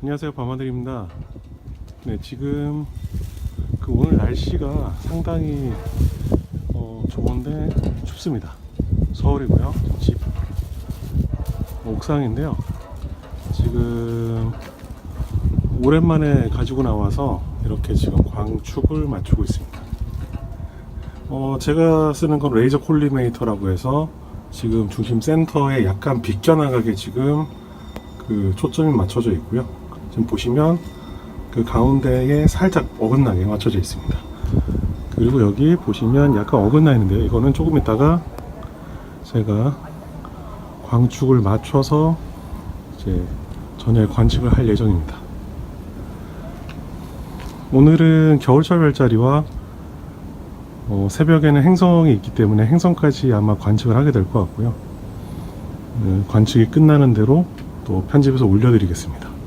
안녕하세요 밤아들입니다. 네 지금 그 오늘 날씨가 상당히 어, 좋은데 춥습니다. 서울이고요. 집 옥상인데요. 지금 오랜만에 가지고 나와서 이렇게 지금 광축을 맞추고 있습니다. 어, 제가 쓰는 건 레이저 콜리메이터라고 해서 지금 중심 센터에 약간 비껴나가게 지금 그 초점이 맞춰져 있고요. 지금 보시면 그 가운데에 살짝 어긋나게 맞춰져 있습니다. 그리고 여기 보시면 약간 어긋나 있는데요. 이거는 조금 있다가 제가 광축을 맞춰서 이제 전에 관측을 할 예정입니다. 오늘은 겨울철 별자리와 어, 새벽에는 행성이 있기 때문에 행성까지 아마 관측을 하게 될 것 같고요. 네, 관측이 끝나는 대로 또 편집해서 올려드리겠습니다.